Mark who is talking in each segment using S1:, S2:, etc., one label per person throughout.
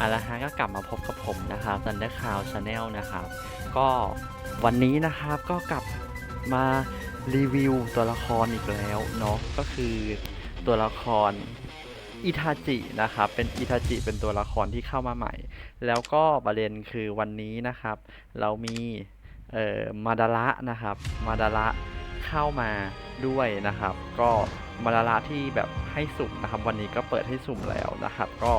S1: อาละฮะก็กลับมาพบกับผมนะครับ Thunder Cloud Channel นะครับ ก็วันนี้นะครับก็กลับมารีวิวตัวละครอีกแล้วเนาะก็คือตัวละครอิทาจินะครับเป็นอิทาจิเป็นตัวละครที่เข้ามาใหม่ แล้วก็ประเด็นคือวันนี้นะครับ เรามีเอ่อมาดาระนะครับมาดาระเข้ามาด้วยนะครับ ก็มาดาระที่แบบให้สุ่มนะครับ วันนี้ก็เปิดให้สุ่มแล้วนะครับ ก็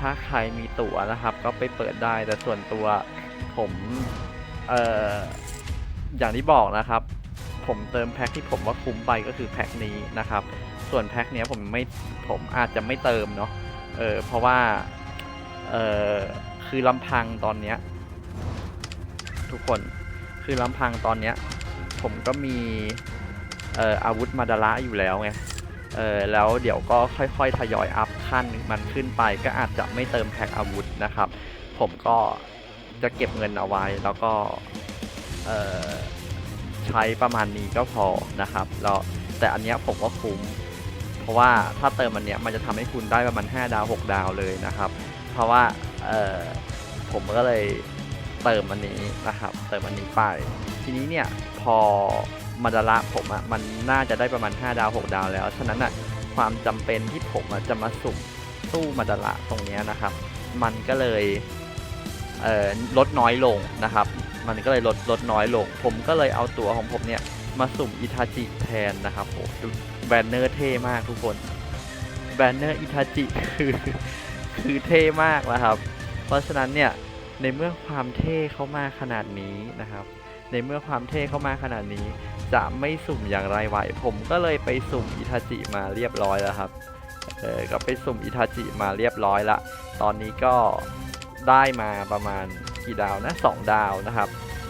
S1: ถ้าใครมีตั๋วนะครับ ก็ไปเปิดได้แต่ส่วนตัวผมเอ่ออย่างที่บอกนะครับ ผมเติมแพ็คที่ผมว่าคุ้มไปก็คือแพ็คนี้นะครับ ส่วนแพ็คเนี้ยผมไม่ผมอาจจะไม่เติมเนาะเออเพราะว่าเออคือลำพังตอนเนี้ยทุกคนคือลำพังตอนเนี้ยผมก็มีเอ่ออาวุธมาดาระอยู่แล้วไงเออแล้วเดี๋ยวก็ค่อยๆทยอยอัพ ขั้นมันขึ้นไปก็อาจจะไม่เติมแพ็คอาวุธนะครับ ผมก็จะเก็บเงินเอาไว้แล้วก็ใช้ประมาณนี้ก็พอนะครับแล้วแต่อันเนี้ยผมว่าคุ้ม เพราะว่าถ้าเติมอันเนี้ยมันจะทำให้คุณได้ประมาณ 5 ดาว 6 ดาวเลยนะครับ เพราะว่าผมก็เลยเติมอันนี้นะครับ เติมอันนี้ไป ทีนี้เนี่ยพอมาดาระผมอะมันน่าจะได้ประมาณ 5 ดาว 6 ดาวแล้ว ฉะนั้นอะ ความจำเป็นที่ผมจะมาสุ่มสู้มาดาระตรงนี้นะครับ มันก็เลยเลดน้อยลงนะครับ มันก็เลยลดลดน้อยลง ผมก็เลยเอาตัวของผมเนี่ยมาสุ่มอิทาจิแทนนะครับโหดูแบนเนอร์เท่มากทุกคน แบนเนอร์อิทาจิคือคือเท่มากนะครับ เพราะฉะนั้นเนี่ยในเมื่อความเท่เข้ามาขนาดนี้นะครับ ในเมื่อความเท่เข้ามาขนาดนี้ จะไม่สุ่มอย่างไรไหว ผมก็เลยไปสุ่มอิทาจิมาเรียบร้อยแล้วครับเออก็ไปสุ่มอิทาจิมาเรียบร้อยละ ตอนนี้ก็ได้มาประมาณกี่ดาวนะสองดาวนะครับ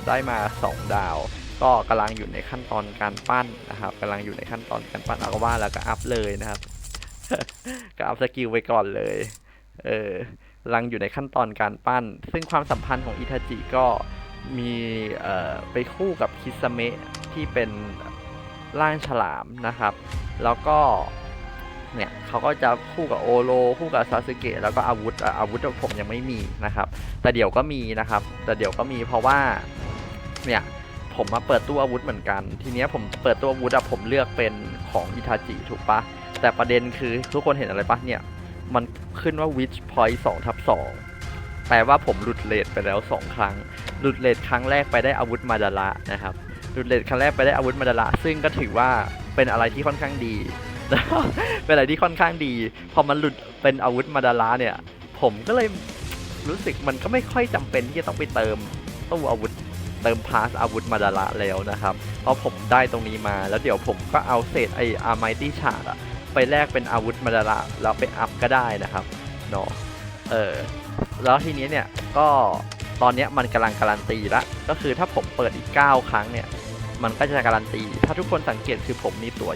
S1: ได้มา 2 ดาว ก็กำลังอยู่ในขั้นตอนการปั้นนะครับกำลังอยู่ในขั้นตอนการปั้นเอาก็ว่าแล้วก็อัพเลยนะครับก็อัพสกิลไว้ก่อนเลย เออกำลังอยู่ในขั้นตอนการปั้น ซึ่งความสัมพันธ์ของอิทาจิก็ มีไปคู่กับคิสเมะที่เป็นร่างฉลามนะครับ แล้วก็เนี่ยเขาก็จะคู่กับโอโลคู่กับซาสึเกะแล้วก็อาวุธอะอาวุธผมยังไม่มีนะครับ แต่เดี๋ยวก็มีนะครับ แต่เดี๋ยวก็มีเพราะว่าเนี่ยผมมาเปิดตู้อาวุธเหมือนกัน ทีเนี้ยผมเปิดตู้อาวุธอะผมเลือกเป็นของอิทาจิถูกปะแต่ประเด็นคือทุกคนเห็นอะไรปะเนี่ย มันขึ้นว่า witch point 2ทับ2 แปลว่าผมหลุดเลทไปแล้ว 2 ครั้ง หลุดเลทครั้งแรกไปได้อาวุธมาดาระนะครับ หลุดเลทครั้งแรกไปได้อาวุธมาดาระ ซึ่งก็ถือว่าเป็นอะไรที่ค่อนข้างดีเป็นอะไรที่ค่อนข้างดี พอมันหลุดเป็นอาวุธมาดาระเนี่ย ผมก็เลยรู้สึกมันก็ไม่ค่อยจำเป็นที่จะต้องไปเติมตู้อาวุธเติมพาสอาวุธมาดาระแล้วนะครับ เพราะผมได้ตรงนี้มาแล้วเดี๋ยวผมก็เอาเศษไออาร์ไมตี้ชาร์ดอะไปแลกเป็นอาวุธมาดาระแล้วไปอัพก็ได้นะครับเนาะ เออแล้วทีนี้เนี่ยก็ตอนเนี้ยมันกำลังการันตีละก็คือถ้าผมเปิดอีก 9 ครั้งเนี่ย มันก็จะการันตี ถ้าทุกคนสังเกตคือผมมีตั๋ว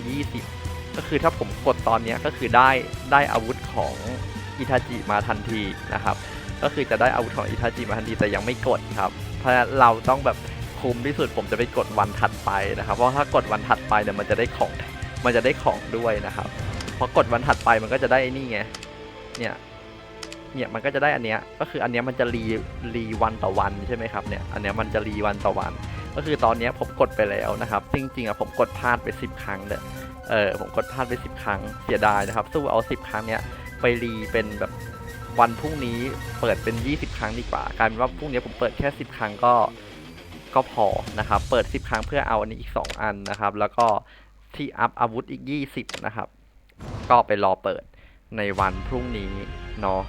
S1: 20 ก็คือถ้าผมกดตอนนี้ก็คือได้ได้อาวุธของอิทาจิมาทันทีนะครับ ก็คือจะได้อาวุธของอิทาจิมาทันทีแต่ยังไม่กดครับ เพราะเราต้องแบบคุมที่สุดผมจะไปกดวันถัดไปนะครับ เพราะถ้ากดวันถัดไปเนี่ยมันจะได้ของมันจะได้ของด้วยนะครับพอกดวันถัดไปมันก็จะได้นี่ไงเนี่ย เนี่ยมันก็จะได้อันเนี้ยก็คืออันเนี้ยมันจะรีรีวันต่อวันใช่ไหมครับเนี่ยอันเนี้ยมันจะรีวันต่อวัน ก็คือตอนเนี้ยผมกดไปแล้วนะครับ จริงๆอะผมกดพลาดไป 10 ครั้งเลยเออผมกดพลาดไป 10 ครั้งเสียดายนะครับ สู้เอา 10 ครั้งเนี้ยไปรีเป็นแบบวันพรุ่งนี้เปิดเป็น 20 ครั้งดีกว่ากลายเป็นว่าพรุ่งนี้ผมเปิดแค่ 10 ครั้งก็ก็พอนะครับ เปิด 10 ครั้งเพื่อเอาอันนี้อีก 2 อันนะครับ แล้วก็ที่อัพอาวุธอีก 20 นะครับ ก็ไปรอเปิดในวันพรุ่งนี้เนาะ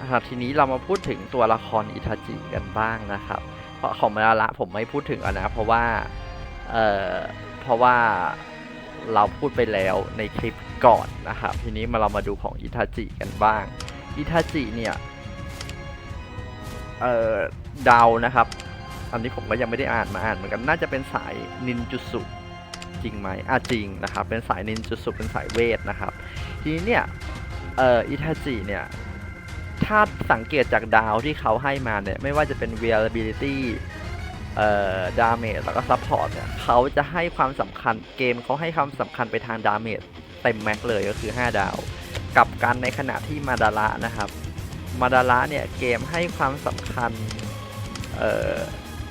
S1: นะครับทีนี้เรามาพูดถึงตัวละครอิทาจิกันบ้างนะครับ เพราะของมาละผมไม่พูดถึงอนะเพราะว่าเอ่อเพราะว่าเราพูดไปแล้วในคลิปก่อนนะครับ ทีนี้มาเรามาดูของอิทาจิกันบ้างอิทาจิเนี่ยเอ่อดานะครับ อันนี้ผมก็ยังไม่ได้อ่านมาอ่านเหมือนกันน่าจะเป็นสายนินจุสุจริงไหมอะจริงนะครับ เป็นสายนินจุสุเป็นสายเวทนะครับ ทีนี้เนี่ยเอ่ออิทาจิเนี่ย ถ้าสังเกตจากดาวที่เขาให้มาเนี่ย ไม่ว่าจะเป็น variability เอ่อ damage แล้วก็ support เนี่ยเขาจะให้ความสำคัญเกมเขาให้ความสำคัญไปทาง damage เต็มแม็กเลยก็คือ 5 ดาว กับกันในขณะที่มาดาระนะครับ มาดาระเนี่ยเกมให้ความสำคัญเอ่อ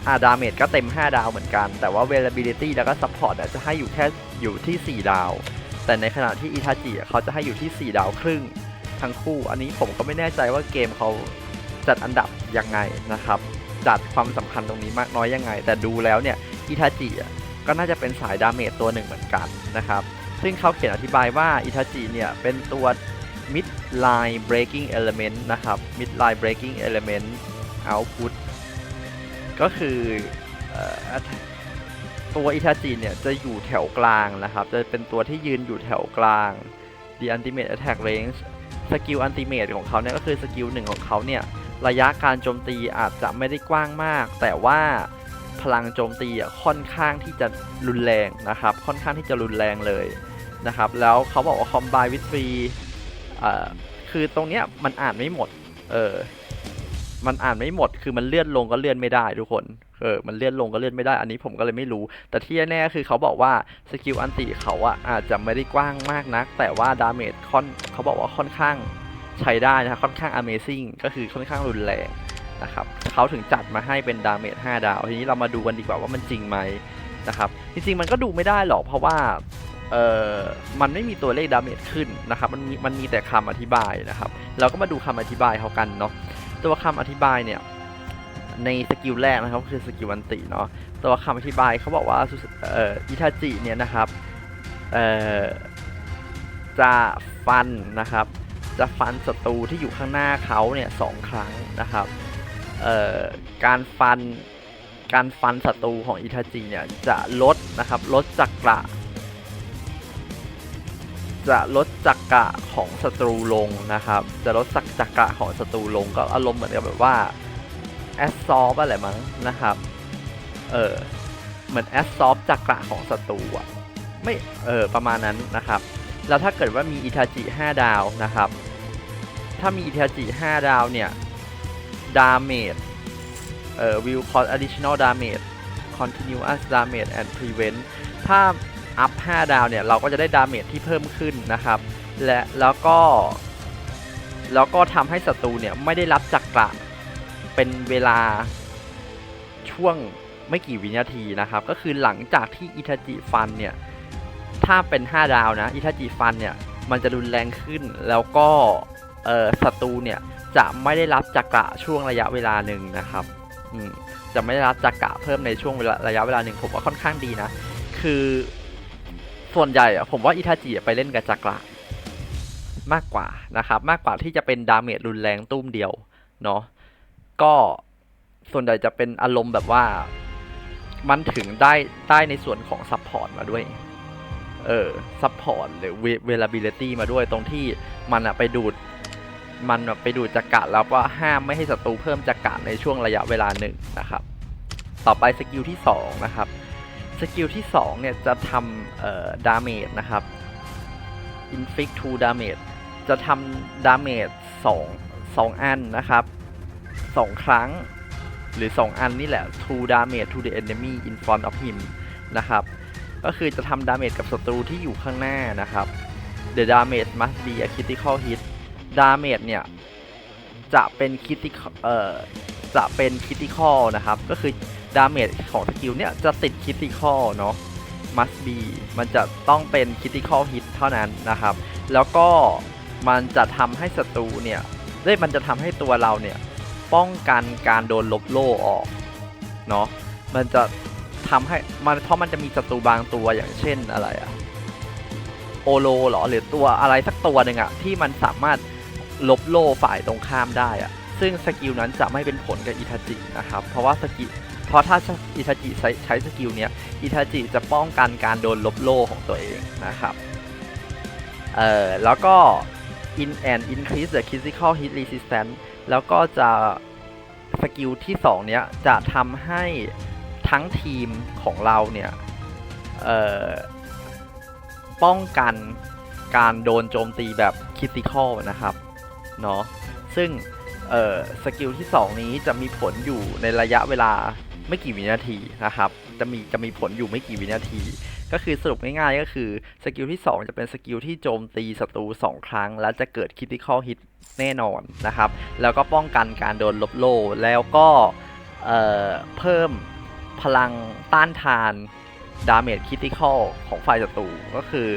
S1: อาดาเมจก็เต็ม 5 ดาวเหมือนกัน แต่ว่า availability แล้วก็ support อะจะให้อยู่แค่อยู่ที่ 4 ดาว แต่ในขณะที่อิทาจิเขาจะให้อยู่ที่ 4 ดาวครึ่ง ทั้งคู่ อันนี้ผมก็ไม่แน่ใจว่าเกมเขาจัดอันดับยังไงนะครับ จัดความสำคัญตรงนี้มากน้อยยังไง แต่ดูแล้วเนี่ยอิทาจิก็น่าจะเป็นสายดาเมจตัวหนึ่งเหมือนกันนะครับ ซึ่งเขาเขียนอธิบายว่าอิทาจิเนี่ยเป็นตัว mid line breaking element นะครับ mid line breaking element output ก็คืออตัวอิทาจิเนี่ยจะอยู่แถวกลางนะครับ จะเป็นตัวที่ยืนอยู่แถวกลาง the ultimate attack range สกิลอันติเมตของเขาเนี่ยก็คือสกิลหนึ่งของเขาเนี่ยระยะการโจมตีอาจจะไม่ได้กว้างมาก แต่ว่าพลังโจมตีอะค่อนข้างที่จะรุนแรงนะครับ ค่อนข้างที่จะรุนแรงเลยนะครับ แล้วเขาบอกว่าคอมบิวสฟีคือตรงเนี้ยมันอ่านไม่หมด เออ มันอ่านไม่หมด คือมันเลื่อนลงก็เลื่อนไม่ได้ทุกคน เออ มันเลื่อนลงก็เลื่อนไม่ได้ อันนี้ผมก็เลยไม่รู้ แต่ที่แน่คือเขาบอกว่าสกิลอันติเขาอะอาจจะไม่ได้กว้างมากนัก แต่ว่าดาเมจค่อนเขาบอกว่าค่อนข้างใช้ได้นะค่อนข้าง Amazing ก็คือค่อนข้างรุนแรงนะครับเขาถึงจัดมาให้เป็นดาเมจ5ดาว ทีนี้เรามาดูกันดีกว่าว่ามันจริงไหมนะครับ จริงๆมันก็ดูไม่ได้หรอกเพราะว่าเออมันไม่มีตัวเลขดาเมจขึ้นนะครับ มันมีมันมีแต่คำอธิบายนะครับ เราก็มาดูคำอธิบายเขากันเนาะ ตัวคำอธิบายเนี่ยในสกิลแรกนะครับคือสกิลอันติเนาะตัวคำอธิบายเขาบอกว่าเอ่ออิทาจิเนี่ยนะครับเอ่อจะฟันนะครับ จะฟันศัตรูที่อยู่ข้างหน้าเขาเนี่ยสองครั้งนะครับเอ่อการฟันการฟันศัตรูของอิทาจิเนี่ยจะลดนะครับลดจักระ จะลดจักระของศัตรูลงนะครับ จะลดสักจักระของศัตรูลงก็อารมณ์เหมือนกับแบบว่าแอสซอฟอะไรมั้งนะครับ เออเหมือนแอสซอฟจักระของศัตรูอะไม่เออประมาณนั้นนะครับ แล้วถ้าเกิดว่ามีอิทาจิ 5 ดาวนะครับ ถ้ามีอิทาจิ 5 ดาวเนี่ยดาเมจเอ่อ will cause additional damage continuous damage and prevent ถ้า อัพ 5 ดาวเนี่ย เราก็จะได้ดาเมจที่เพิ่มขึ้นนะครับ และแล้วก็ แล้วก็ทำให้ศัตรูเนี่ย ไม่ได้รับจักระเป็นเวลาช่วงไม่กี่วินาทีนะครับ ก็คือหลังจากที่อิทาจิฟันเนี่ย ถ้าเป็น 5 ดาวนะอิทาจิฟันเนี่ย มันจะรุนแรงขึ้น แล้วก็ศัตรูเนี่ยจะไม่ได้รับจักระช่วงระยะเวลาหนึ่งนะครับอืมจะไม่ได้รับจักระเพิ่มในช่วงระยะเวลาหนึ่งผมว่าค่อนข้างดีนะ คือ ส่วนใหญ่อะผมว่าอิทาจิไปเล่นกับจักระมากกว่านะครับ มากกว่าที่จะเป็นดาเมจรุนแรงตุ้มเดียวเนาะก็ส่วนใหญ่จะเป็นอารมณ์แบบว่ามันถึงได้ได้ในส่วนของซัพพอร์ตมาด้วย เออซัพพอร์ตหรือเวลาบิลิตี้มาด้วยตรงที่มันอะไปดูด มันไปดูดจักระแล้วก็ห้ามไม่ให้ศัตรูเพิ่มจักระในช่วงระยะเวลาหนึ่งนะครับ ต่อไปสกิลที่ 2 นะครับ สกิลที่ 2 เนี่ย จะทำเอ่อดาเมจนะครับ inflict 2 damage จะทำดาเมจ2 2 อันนะครับ 2 ครั้งหรือ 2 อันนี่แหละ2 damage to the enemy in front of him นะครับ ก็คือจะทำดาเมจกับศัตรูที่อยู่ข้างหน้านะครับ the damage must be a critical hit ดาเมจเนี่ย จะเป็นคิติเอ่อจะเป็นคิติคอลนะครับ ก็คือ ดาเมจของสกิลเนี่ยจะติดคิติคอลเนาะ must be มันจะต้องเป็นคิติคอลฮิตเท่านั้นนะครับ แล้วก็มันจะทำให้ศัตรูเนี่ยเอ้ยมันจะทำให้ตัวเราเนี่ยป้องกันการโดนลบโล่ออกเนาะ มันจะทำให้มันเพราะมันจะมีศัตรูบางตัวอย่างเช่นอะไรอะโอโลเหรอหรือตัวอะไรสักตัวหนึ่งอะที่มันสามารถลบโล่ฝ่ายตรงข้ามได้อะซึ่งสกิลนั้นจะไม่เป็นผลกับอิทาจินะครับ เพราะว่าสกิล เพราะถ้าอิทาจิใช้สกิลเนี้ยอิทาจิจะป้องกันการโดนลบโล่ของตัวเองนะครับ เอ่อ แล้วก็ in and increase the critical hit resistance แล้วก็จะสกิลที่ 2 เนี้ยจะทำให้ทั้งทีมของเราเนี่ย เอ่อ ป้องกันการโดนโจมตีแบบคิติคอลนะครับ เนาะซึ่ง เอ่อ สกิลที่ 2 นี้จะมีผลอยู่ในระยะเวลา ไม่กี่วินาทีนะครับ จะมีจะมีผลอยู่ไม่กี่วินาที ก็คือสรุปง่ายๆก็คือสกิลที่ 2 จะเป็นสกิลที่โจมตีศัตรู2 ครั้ง และจะเกิดคิติคอลฮิตแน่นอนนะครับ แล้วก็ป้องกันการโดนลบโลแล้วก็เอ่อเพิ่มพลังต้านทานดาเมจคิติคอลของฝ่ายศัตรูก็คือ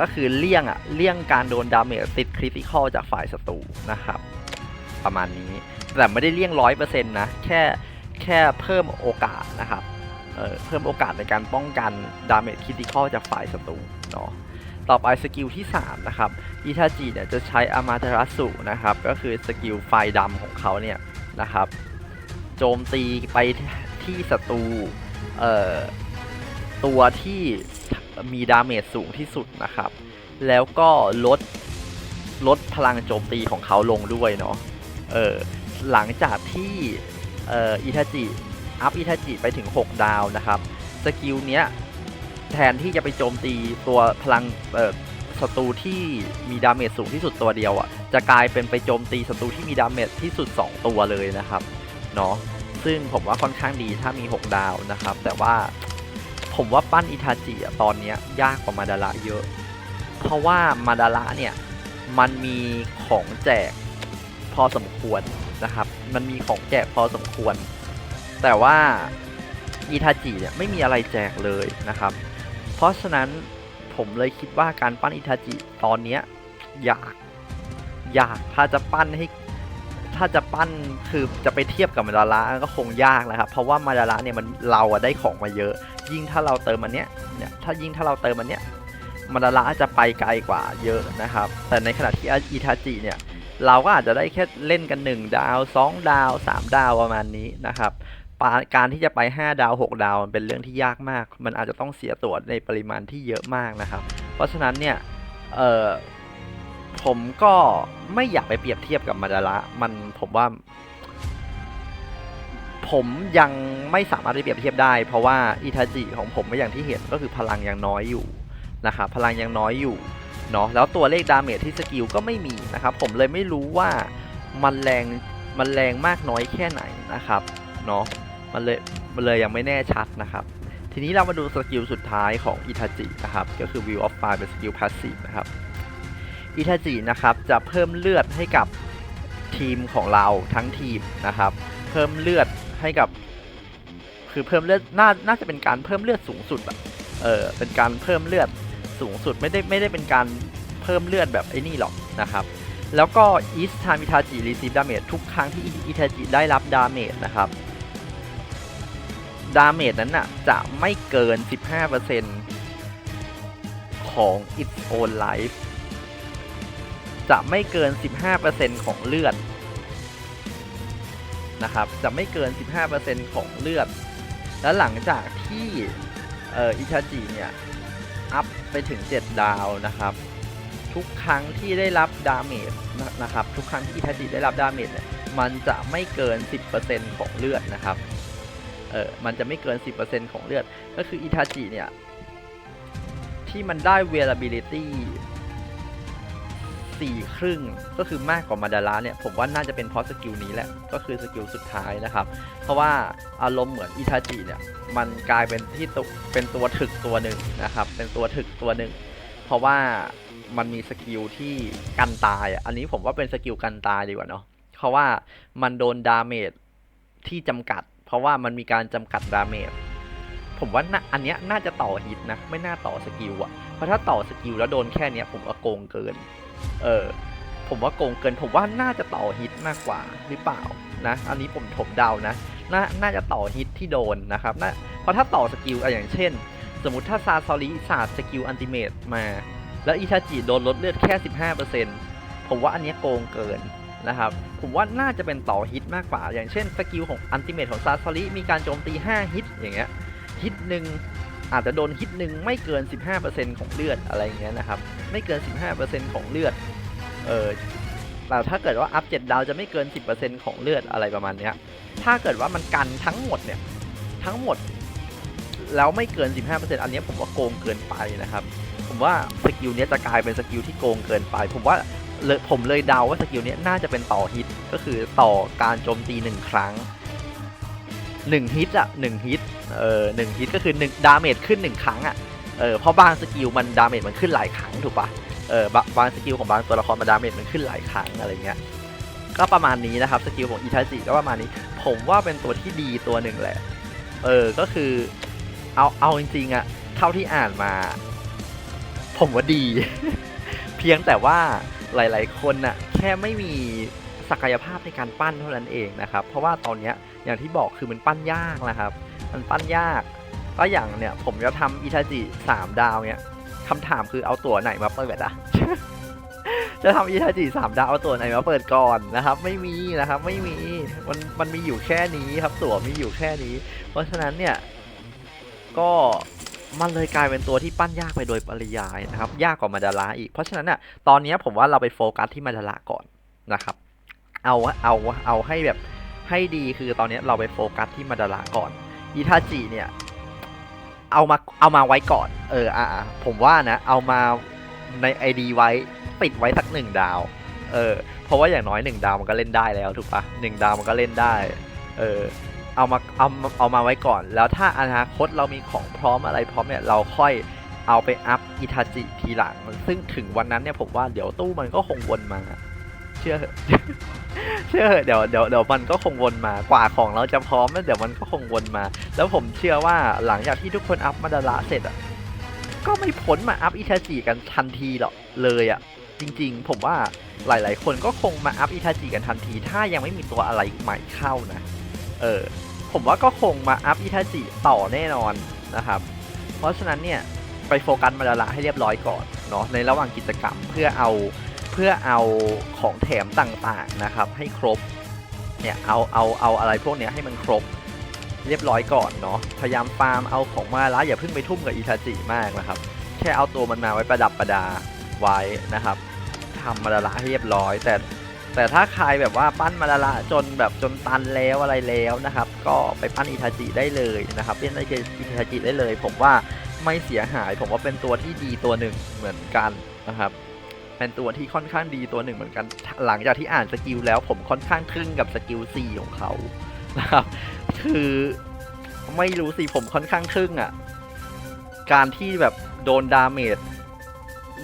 S1: ก็คือเลี่ยงอะเลี่ยงการโดนดาเมจติดคริติคอลจากฝ่ายศัตรูนะครับ ประมาณนี้ แต่ไม่ได้เลี่ยงร้อยเปอร์เซ็นต์นะ แค่ แค่เพิ่มโอกาสนะครับเอ่อเพิ่มโอกาสในการป้องกันดาเมจคริติคอลจากฝ่ายศัตรูเนาะต่อไปสกิลที่ 3 นะครับอิทาจิเนี่ยจะใช้อามาเทรัสุนะครับ ก็คือสกิลไฟดำของเขาเนี่ยนะครับ โจมตีไปที่ศัตรูเอ่อตัวที่มีดาเมจสูงที่สุดนะครับ แล้วก็ลดลดพลังโจมตีของเขาลงด้วยเนาะเออหลังจากที่ เอ่ออิทาจิอัพอิทาจิไปถึง 6 ดาวนะครับ สกิลเนี้ยแทนที่จะไปโจมตีตัวพลังเอ่อศัตรูที่มีดาเมจสูงที่สุดตัวเดียวอะ่ะ จะกลายเป็นไปโจมตีศัตรูที่มีดาเมจที่สุด 2 ตัวเลยนะครับ เนาะซึ่งผมว่าค่อนข้างดีถ้ามี 6 ดาวนะครับ แต่ว่าผมว่าปั้นอิทาจิตอนเนี้ยยากกว่ามาดาระเยอะ เพราะว่ามาดาระเนี่ย มันมีของแจกพอสมควร นะครับ มันมีของแจกพอสมควร แต่ว่าอิทาจิเนี่ยไม่มีอะไรแจกเลยนะครับ เพราะฉะนั้นผมเลยคิดว่าการปั้นอิทาจิตอนเนี้ยยากยากถ้าจะปั้นให้ถ้าจะปั้นคือจะไปเทียบกับมาดาระก็คงยากนะครับ เพราะว่ามาดาระเนี่ยมันเราอะได้ของมาเยอะ ยิ่งถ้าเราเติมอันเนี้ยเนี่ยถ้ายิ่งถ้าเราเติมอันเนี้ยมาดาระจะไปไกลกว่าเยอะนะครับ แต่ในขณะที่อิทาจิเนี่ย เราก็อาจจะได้แค่เล่นกัน 1 ดาว 2 ดาว 3 ดาวประมาณนี้นะครับการที่จะไป 5 ดาว 6 ดาวมันเป็นเรื่องที่ยากมาก มันอาจจะต้องเสียตัวในปริมาณที่เยอะมากนะครับ เพราะฉะนั้นเนี่ยเออผมก็ไม่อยากไปเปรียบเทียบกับมาดาระมันผมว่า ผมยังไม่สามารถไปเปรียบเทียบได้ เพราะว่าอิทาจิของผมอย่างที่เห็นก็คือพลังยังน้อยอยู่นะครับพลังยังน้อยอยู่ เนาะแล้วตัวเลขดาเมจที่สกิลก็ไม่มีนะครับ ผมเลยไม่รู้ว่ามันแรงมันแรงมากน้อยแค่ไหนนะครับเนาะมันเลยมันเลยยังไม่แน่ชัดนะครับ ทีนี้เรามาดูสกิลสุดท้ายของอิทาจินะครับก็คือ View of Fire เป็นสกิลพาสซีฟนะครับอิทาจินะครับจะเพิ่มเลือดให้กับทีมของเราทั้งทีมนะครับ เพิ่มเลือดให้กับ คือเพิ่มเลือดน่าน่าจะเป็นการเพิ่มเลือดสูงสุดอะเออเป็นการเพิ่มเลือด สูงสุดไม่ได้ไม่ได้เป็นการเพิ่มเลือดแบบไอ้นี่หรอกนะครับ แล้วก็ each time Itachi receive damage ทุกครั้งที่ Itachi ได้รับดาเมจนะครับดาเมจนั้นน่ะจะไม่เกิน 15%ของ its own life จะไม่เกิน 15%ของเลือดนะครับ จะไม่เกิน 15%ของเลือด แล้วหลังจากที่อิทาจิเนี่ย อัพไปถึง 7 ดาวนะครับ ทุกครั้งที่ได้รับดาเมจนะครับ ทุกครั้งที่แพทจิได้รับดาเมจมันจะไม่เกิน 10%ของเลือดนะครับ เออมันจะไม่เกิน 10%ของเลือด ก็คืออิทาจิเนี่ย ที่มันได้วลลาบิลิตี้ สี่ครึ่ง ก็คือมากกว่ามาดาระเนี่ย ผมว่าน่าจะเป็นเพราะสกิลนี้แหละ ก็คือสกิลสุดท้ายนะครับ เพราะว่าอารมณ์เหมือนอิทาจิเนี่ย มันกลายเป็นที่เป็นตัวถึกตัวหนึ่งนะครับ เป็นตัวถึกตัวหนึ่ง เพราะว่ามันมีสกิลที่กันตาย อันนี้ผมว่าเป็นสกิลกันตายดีกว่าเนาะ เพราะว่ามันโดนดาเมจที่จำกัด เพราะว่ามันมีการจำกัดดาเมจผมว่าอันนี้น่าจะต่อฮิตนะ ไม่น่าต่อสกิลอะเพราะถ้าต่อสกิลแล้วโดนแค่เนี้ยผมว่โกงเกิน เออผมว่าโกงเกินผมว่าน่าจะต่อฮิตมากกว่าหรือเปล่านะ อันนี้ผมถมเดานะน่าน่าจะต่อฮิตที่โดนนะครับนะเพราะถ้าต่อสกิลอะอย่างเช่น สมมติถ้าซาซอริศาสตร์สกิลอันติเมตมา แล้วอิทาจิโดนลดเลือดแค่ 15%ผมว่าอันเนี้ยโกงเกินนะครับ ผมว่าน่าจะเป็นต่อฮิตมากกว่า อย่างเช่นสกิลของอันติเมตของซาซอริมีการโจมตี 5 ฮิตอย่างเงี้ยฮิตหนึ่ง อาจจะโดนฮิตหนึ่งไม่เกิน 15%ของเลือดอะไรเงี้ยนะครับ ไม่เกิน 15%ของเลือด เออแต่ถ้าเกิดว่าอัพ7ดาวจะไม่เกิน 10%ของเลือดอะไรประมาณเนี้ย ถ้าเกิดว่ามันกันทั้งหมดเนี่ย ทั้งหมด แล้วไม่เกิน 15%อันนี้ผมว่าโกงเกินไปนะครับ ผมว่าสกิลนี้จะกลายเป็นสกิลที่โกงเกินไป ผมว่าผมเลยเดาว่าสกิลนี้น่าจะเป็นต่อฮิต ก็คือต่อการโจมตีหนึ่งครั้ง หนึ่งฮิตอะหนึ่งฮิตเออหนึ่งฮิตก็คือหนึ่งดาเมจขึ้นหนึ่งครั้งอะเออเพราะบางสกิลมันดาเมจมันขึ้นหลายครั้งถูกปะเออบางบางสกิลของบางตัวละครมันดาเมจมันขึ้นหลายครั้งอะไรเงี้ยก็ประมาณนี้นะครับสกิลของอิทาจิก็ประมาณนี้ ผมว่าเป็นตัวที่ดีตัวหนึ่งแหละ เออก็คือเอาเอาจริงๆอะเท่าที่อ่านมา ผมว่าดี เพียงแต่ว่าหลาย ๆ คนน่ะแค่ไม่มีศักยภาพในการปั้นเท่านั้นเองนะครับ เพราะว่าตอนเนี้ย อย่างที่บอกคือมันปั้นยากนะครับ มันปั้นยาก ก็อย่างเนี่ย ผมจะทำอิทาจิสามดาวเนี่ยคำถามคือเอาตัวไหนมาเปิดอะจะทำอิทาจิสามดาวเอาตัวไหนมาเปิดก่อนนะครับ ไม่มีนะครับ ไม่มี มันมันมีอยู่แค่นี้ครับ ตัวมีอยู่แค่นี้ เพราะฉะนั้นเนี่ย ก็มันเลยกลายเป็นตัวที่ปั้นยากไปโดยปริยายนะครับ ยากกว่ามาดาระอีก เพราะฉะนั้นเนี่ยตอนนี้ผมว่าเราไปโฟกัสที่มาดาระก่อนนะครับ เอาเอาเอาให้แบบ ให้ดีคือตอนนี้เราไปโฟกัสที่มาดาระก่อนอิทาจิเนี่ย เอามาเอามาไว้ก่อน เอออะผมว่านะ เอามาใน ID ไว้ติดไว้สักหนึ่งดาว เออ เพราะว่าอย่างน้อยหนึ่งดาวมันก็เล่นได้แล้วถูกปะหนึ่งดาวมันก็เล่นได้ เออ เอามาเอามาเอามาไว้ก่อน แล้วถ้าอนาคตเรามีของพร้อมอะไรพร้อมเนี่ยเราค่อยเอาไปอัพอิทาจิทีหลัง ซึ่งถึงวันนั้นเนี่ยผมว่าเดี๋ยวตู้มันก็คงวนมา เชื่อเชื่อเหอะเดี๋ยวเดี๋ยวเดี๋ยวมันก็คงวนมากว่าของเราจะพร้อมแล้วเดี๋ยวมันก็คงวนมา แล้วผมเชื่อว่าหลังจากที่ทุกคนอัพมาดาระเสร็จอะก็ไม่พ้นมาอัพอิทาจิกันทันทีหรอกเลยอะจริงๆ ผมว่าหลายๆ คนก็คงมาอัพอิทาจิกันทันที ถ้ายังไม่มีตัวอะไรใหม่เข้านะเออผมว่าก็คงมาอัพอิทาจิต่อแน่นอนนะครับ เพราะฉะนั้นเนี่ยไปโฟกัสมาดาระให้เรียบร้อยก่อนเนาะในระหว่างกิจกรรมเพื่อเอา เพื่อเอาของแถมต่างๆนะครับ ให้ครบเนี่ยเอาเอาเอาอะไรพวกนี้ให้มันครบเรียบร้อยก่อนเนาะพยายามฟาร์มเอาของมาละอย่าเพิ่งไปทุ่มกับอิทาจิมากนะครับ แค่เอาตัวมันมาไว้ประดับประดาไว้นะครับทำมาดาระให้เรียบร้อย แต่แต่ถ้าใครแบบว่าปั้นมาดาระจนแบบจนตันแล้วอะไรแล้วนะครับ ก็ไปปั้นอิทาจิได้เลยนะครับเล่นอิทาจิได้เลย ผมว่าไม่เสียหาย ผมว่าเป็นตัวที่ดีตัวหนึ่งเหมือนกันนะครับ เป็นตัวที่ค่อนข้างดีตัวหนึ่งเหมือนกัน หลังจากที่อ่านสกิลแล้วผมค่อนข้างทึ่งกับสกิล4ของเขานะครับ คือไม่รู้สิผมค่อนข้างทึ่งอะ การที่แบบโดนดาเมจ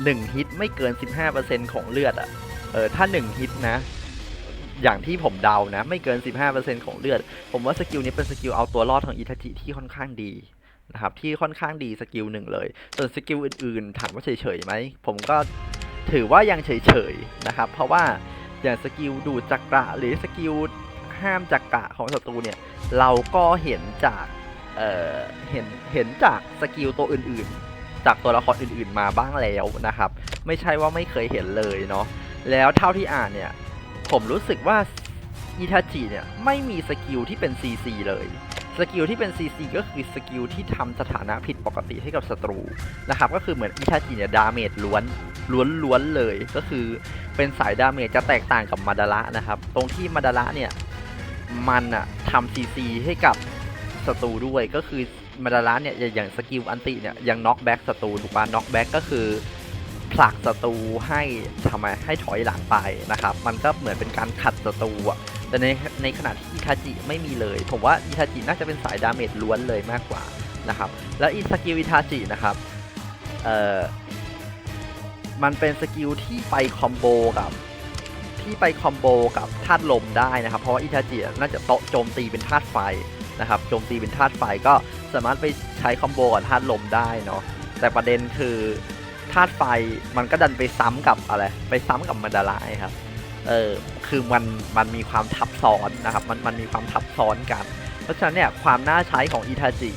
S1: หนึ่งฮิตไม่เกิน 15%ของเลือดอะ เออถ้าหนึ่งฮิตนะ อย่างที่ผมเดานะ ไม่เกิน 15%ของเลือด ผมว่าสกิลนี้เป็นสกิลเอาตัวรอดของอิทาจิที่ค่อนข้างดีนะครับที่ค่อนข้างดีสกิลหนึ่งเลย ส่วนสกิลอื่นๆ ถามว่าเฉยๆไหม ผมก็ ถือว่ายังเฉยๆนะครับ เพราะว่าอย่างสกิลดูดจักระหรือสกิลห้ามจักระของศัตรูเนี่ยเราก็เห็นจากเเห็นเห็นจากสกิลตัวอื่นๆ จากตัวละครอื่นๆมาบ้างแล้วนะครับ ไม่ใช่ว่าไม่เคยเห็นเลยเนาะแล้วเท่าที่อ่านเนี่ยผมรู้สึกว่าอิทาจิเนี่ยไม่มีสกิลที่เป็น CC เลย สกิลที่เป็น CC ก็คือสกิลที่ทำสถานะผิดปกติให้กับศัตรูนะครับก็คือเหมือนอิทาจิเนี่ยดาเมจล้วนล้วนล้วนเลย ก็คือเป็นสายดาเมจจะแตกต่างกับมาดาระนะครับ ตรงที่มาดาระเนี่ยมันอะทำ CC ให้กับศัตรูด้วยก็คือมาดาระเนี่ยอย่างสกิลอันติเนี่ยยังน็อกแบ็กศัตรูถูกปะน็อกแบ็กก็คือ ผลักศัตรูให้ทำไมให้ถอยหลังไปนะครับ มันก็เหมือนเป็นการขัดศัตรูอะแต่ในในขณะที่อิทาจิไม่มีเลย ผมว่าอิทาจิน่าจะเป็นสายดาเมจล้วนเลยมากกว่านะครับ แล้วอีสกิลอิทาจินะครับเอ่อมันเป็นสกิลที่ไปคอมโบกับที่ไปคอมโบกับธาตุลมได้นะครับ เพราะว่าอิทาจิน่าจะโตะโจมตีเป็นธาตุไฟนะครับโจมตีเป็นธาตุไฟก็สามารถไปใช้คอมโบกับธาตุลมได้เนาะแต่ประเด็นคือ ธาตุไฟมันก็ดันไปซ้ำกับอะไร ไปซ้ำกับมาดาระไงครับ เออคือมันมันมีความทับซ้อนนะครับ มันมันมีความทับซ้อนกัน เพราะฉะนั้นเนี่ยความน่าใช้ของอิทาจิ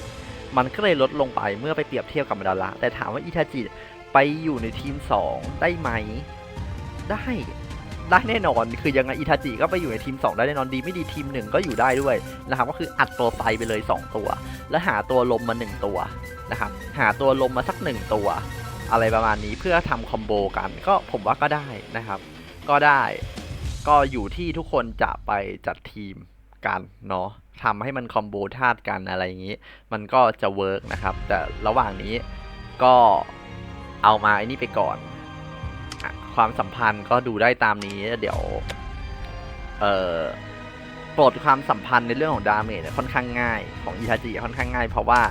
S1: มันก็เลยลดลงไปเมื่อไปเปรียบเทียบกับมาดาระแต่ถามว่าอิทาจิไปอยู่ในทีม 2 ได้ไหม ได้ได้แน่นอน คือยังไงอิทาจิก็ไปอยู่ในทีม 2 ได้แน่นอนดีไม่ดีทีม 1 ก็อยู่ได้ด้วยนะครับก็คืออัดตัวไฟไปเลย 2 ตัว แล้วหาตัวลมมา 1 ตัวนะครับหาตัวลมมาสัก 1 ตัว อะไรประมาณนี้เพื่อทำคอมโบกันก็ผมว่าก็ได้นะครับ ก็ได้ก็อยู่ที่ทุกคนจะไปจัดทีมกันเนาะทำให้มันคอมโบธาตุกันอะไรอย่างนี้ มันก็จะเวิร์กนะครับ แต่ระหว่างนี้ก็เอามาไอ้นี่ไปก่อนอความสัมพันธ์ก็ดูได้ตามนี้เดี๋ยว เออปลดความสัมพันธ์ในเรื่องของดาเมจค่อนข้างง่ายของอิทาจิค่อนข้างง่าย เพราะว่า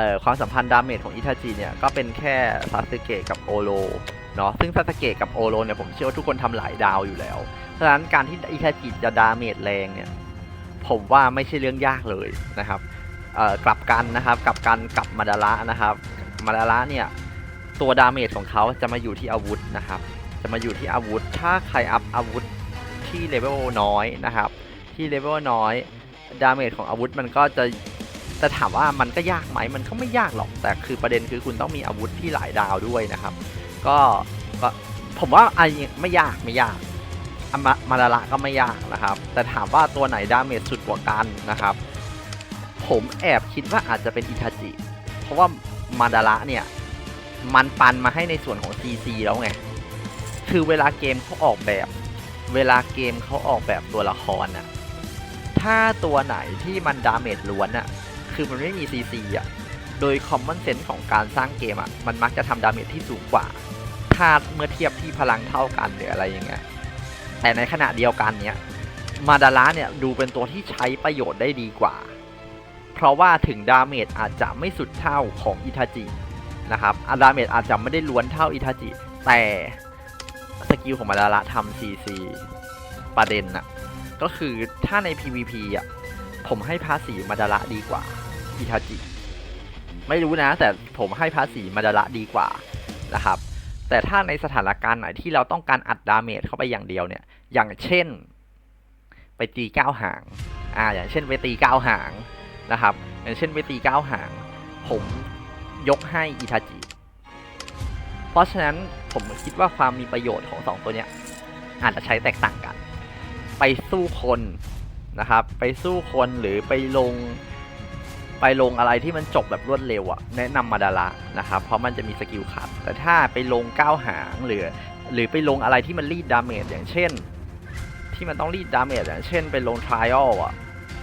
S1: เอ่อความสัมพันธ์ดาเมจของอิทาจิเนี่ยก็เป็นแค่ซาสึเกะกับโอโรเนาะซึ่งซาสึเกะกับโอโรเนี่ยผมเชื่อว่าทุกคนทำหลายดาวอยู่แล้ว เพราะฉะนั้นการที่อิทาจิจะดาเมจแรงเนี่ยผมว่าไม่ใช่เรื่องยากเลยนะครับเอ่อกลับกันนะครับกลับกันกับมาดาระนะครับมาดาระเนี่ยตัวดาเมจของเขาจะมาอยู่ที่อาวุธนะครับ จะมาอยู่ที่อาวุธ ถ้าใครอัพอาวุธที่เลเวลน้อยนะครับ ที่เลเวลน้อยดาเมจของอาวุธมันก็จะ จะถามว่ามันก็ยากไหมมันก็ไม่ยากหรอกแต่คือประเด็นคือคุณต้องมีอาวุธที่หลายดาวด้วยนะครับ ก็ก็ผมว่าไอ้ไม่ยากไม่ยากอมามาดาระก็ไม่ยากนะครับ แต่ถามว่าตัวไหนดาเมจสุดกว่ากันนะครับ ผมแอบคิดว่าอาจจะเป็นอิทาจิ เพราะว่ามาดาระเนี่ย มันปันมาให้ในส่วนของ CC แล้วไง คือเวลาเกมเขาออกแบบ เวลาเกมเขาออกแบบตัวละครน่ะ ถ้าตัวไหนที่มันดาเมจล้วนน่ะ คือมันไม่มี CC อะ โดย common sense ของการสร้างเกมอะ มันมักจะทำดาเมจที่สูงกว่า ถ้าเมื่อเทียบที่พลังเท่ากันหรืออะไรอย่างเงี้ย แต่ในขณะเดียวกันเนี้ย มาดาระเนี่ยดูเป็นตัวที่ใช้ประโยชน์ได้ดีกว่า เพราะว่าถึงดาเมจอาจจะไม่สุดเท่าของอิทาจินะครับอาดาเมจอาจจะไม่ได้ล้วนเท่าอิทาจิ แต่สกิลของมาดาระทำ CC ประเด็นน่ะก็คือถ้าใน PVP อะ ผมให้ภาษีมาดาระดีกว่า อิทาจิ ไม่รู้นะ แต่ผมให้ภาษีมาดาระดีกว่านะครับ แต่ถ้าในสถานการณ์ไหนที่เราต้องการอัดดาเมจเข้าไปอย่างเดียวเนี่ย อย่างเช่น ไปตีก้าหาง อ่า อย่างเช่นไปตีก้าหางนะครับ อย่างเช่นไปตีก้าหาง ผมยกให้อิทาจิ เพราะฉะนั้นผมคิดว่าความมีประโยชน์ของสองตัวเนี้ยอาจจะใช้แตกต่างกัน ไปสู้คนนะครับ ไปสู้คนหรือไปลง ไปลงอะไรที่มันจบแบบรวดเร็วอะแนะนำมาดาระนะครับเพราะมันจะมีสกิลขัด แต่ถ้าไปลงก้าวหางหรือ หรือไปลงอะไรที่มันรีดดาเมจอย่างเช่น ที่มันต้องรีดดาเมจอย่างเช่น ไปลง trial อะ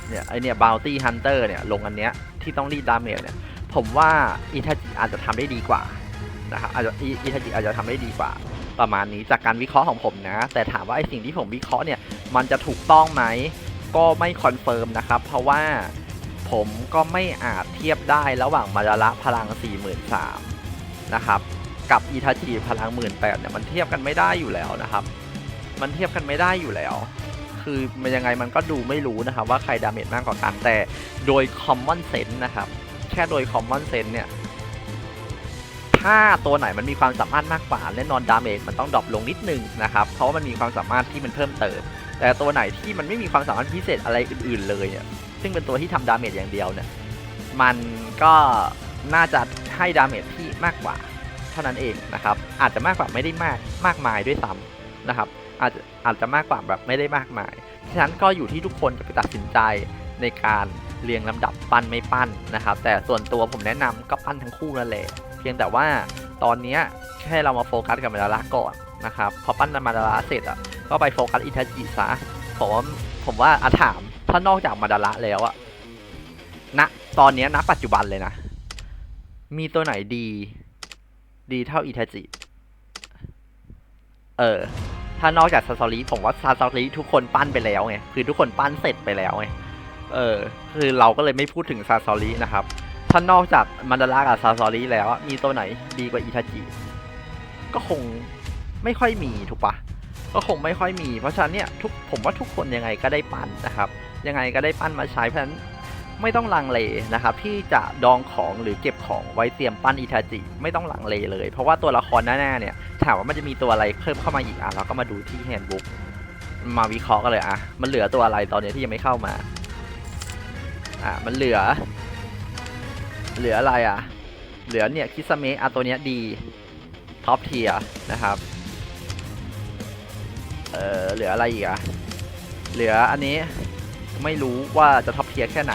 S1: เนี่ยไอเนี่ย bounty hunter เนี่ยลงอันเนี้ยที่ต้องรีดดาเมจเนี่ยผมว่าอิทาจิอาจจะทำได้ดีกว่านะครับอาจจะอิทาจิอาจจะทำได้ดีกว่า ประมาณนี้จากการวิเคราะห์ของผมนะ แต่ถามว่าไอสิ่งที่ผมวิเคราะห์เนี่ยมันจะถูกต้องไหมก็ไม่คอนเฟิร์มนะครับเพราะว่า ผมก็ไม่อาจเทียบได้ระหว่างมาดาระพลัง 43,000นะครับ กับอิทาจิพลัง 18,000เนี่ยมันเทียบกันไม่ได้อยู่แล้วนะครับ มันเทียบกันไม่ได้อยู่แล้ว คือมันยังไงมันก็ดูไม่รู้นะครับ ว่าใครดาเมจมากกว่ากันแต่โดย common sense นะครับ แค่โดย common sense เนี่ยถ้าตัวไหนมันมีความสามารถมากกว่าแน่นอนดาเมจมันต้องดรอปลงนิดนึงนะครับ เพราะว่ามันมีความสามารถที่มันเพิ่มเติม แต่ตัวไหนที่มันไม่มีความสามารถพิเศษอะไรอื่น ๆ เลยเนี่ยซึ่งเป็นตัวที่ทำดาเมจอย่างเดียวเนี่ยมันก็น่าจะให้ดาเมจที่มากกว่าเท่านั้นเองนะครับ อาจจะมากกว่าไม่ได้มากมากมายด้วยซ้ำนะครับ อาจจะอาจจะมากกว่าแบบไม่ได้มากมายฉะนั้นก็อยู่ที่ทุกคนจะไปตัดสินใจในการเรียงลำดับปั้นไม่ปั้นนะครับ แต่ส่วนตัวผมแนะนำก็ปั้นทั้งคู่นั่นแหละเพียงแต่ว่าตอนนี้แค่เรามาโฟกัสกับมาดาระก่อน นะครับ พอปั้นมาดาระเสร็จอะ ก็ไปโฟกัสอิทาจิซะผมผมว่าอาถามถ้านอกจากมาดาระแล้วอะณตอนนี้ณปัจจุบันเลยนะ มีตัวไหนดี ดีเท่าอิทาจิ เออ ถ้านอกจากซาซาริผมว่าซาซาริทุกคนปั้นไปแล้วไง คือทุกคนปั้นเสร็จไปแล้วไง เออ คือเราก็เลยไม่พูดถึงซาซารินะครับ ถ้านอกจากมันดารากับซาซาริแล้ว มีตัวไหนดีกว่าอิทาจิ ก็คง ไม่ค่อยมีถูกปะก็คงไม่ค่อยมี เพราะฉะนั้นเนี่ยทุกผมว่าทุกคนยังไงก็ได้ปั้นนะครับ ยังไงก็ได้ปั้นมาใช้เพราะฉะนั้นไม่ต้องลังเลนะครับ ที่จะดองของหรือเก็บของไว้เตรียมปั้นอิทาจิ ไม่ต้องลังเลเลย เพราะว่าตัวละครหน้าๆเนี่ยถามว่ามันจะมีตัวอะไรเพิ่มเข้ามาอีกอะเราก็มาดูที่แฮนด์บุ๊กมาวิเคราะห์กันเลยอะมันเหลือตัวอะไรตอนนี้ที่ยังไม่เข้ามาอะมันเหลือ เหลืออะไรอะ เหลือเนี่ยคิสเมะอะตัวเนี้ยดีท็อปเทียนะครับ เออเหลืออะไรอีกอะเหลืออันนี้ไม่รู้ว่าจะท็อปเทียร์แค่ไหน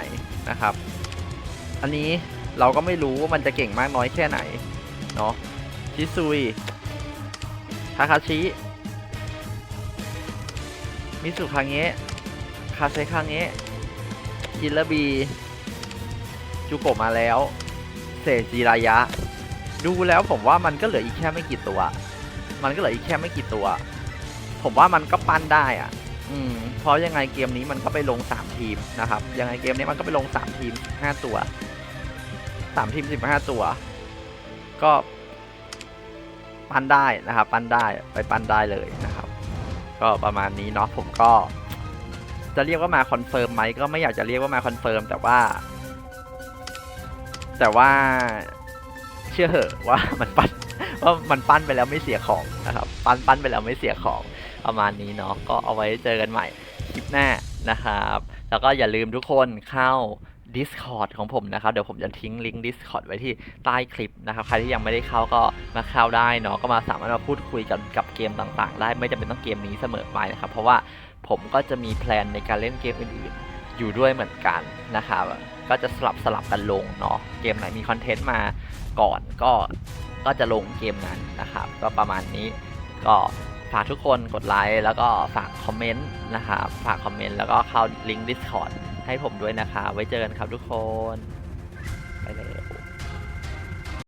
S1: นะครับ อันนี้เราก็ไม่รู้ว่ามันจะเก่งมากน้อยแค่ไหนเนาะชิซุยทาคาชิ มิสุคางเงะ คาเซคางเงะคิลบี จูโกะมาแล้ว เซจิรายะ ดูแล้วผมว่ามันก็เหลืออีกแค่ไม่กี่ตัว มันก็เหลืออีกแค่ไม่กี่ตัว ผมว่ามันก็ปั้นได้อะอืมเพราะยังไงเกมนี้มันก็ไปลงสามทีมนะครับ ยังไงเกมนี้มันก็ไปลงสามทีมห้าตัวสามทีมสิบห้าตัว ก็ ปั้นได้นะครับ ปั้นได้ไปปั้นได้เลยนะครับ ก็ประมาณนี้เนาะผมก็ จะเรียกว่ามาคอนเฟิร์มไหมก็ไม่อยากจะเรียกว่ามาคอนเฟิร์มแต่ว่า แต่ว่าเชื่อเหอะว่ามันปั้นว่ามันปั้นไปแล้วไม่เสียของนะครับ ปั้นปั้นไปแล้วไม่เสียของ ประมาณนี้เนาะก็เอาไว้เจอกันใหม่คลิปหน้านะครับ แล้วก็อย่าลืมทุกคนเข้า Discord ของผมนะครับ เดี๋ยวผมจะทิ้งลิงก์ Discord ไว้ที่ใต้คลิปนะครับ ใครที่ยังไม่ได้เข้าก็มาเข้าได้เนาะก็มาสามารถมาพูดคุยกันกับเกมต่างๆ ได้ไม่จำเป็นต้องเกมนี้เสมอไปนะครับ เพราะว่าผมก็จะมีแพลนในการเล่นเกมอื่นๆ อยู่ด้วยเหมือนกันนะครับก็จะสลับสลับกันลงเนาะเกมไหนมีคอนเทนต์มาก่อนก็ก็จะลงเกมนั้นนะครับ ก็ประมาณนี้ก็ ฝากทุกคนกดไลค์แล้วก็ฝากคอมเมนต์นะครับฝากคอมเมนต์แล้วก็เข้าลิงก์ Discord ให้ผมด้วยนะคะ ไว้เจอกันครับทุกคน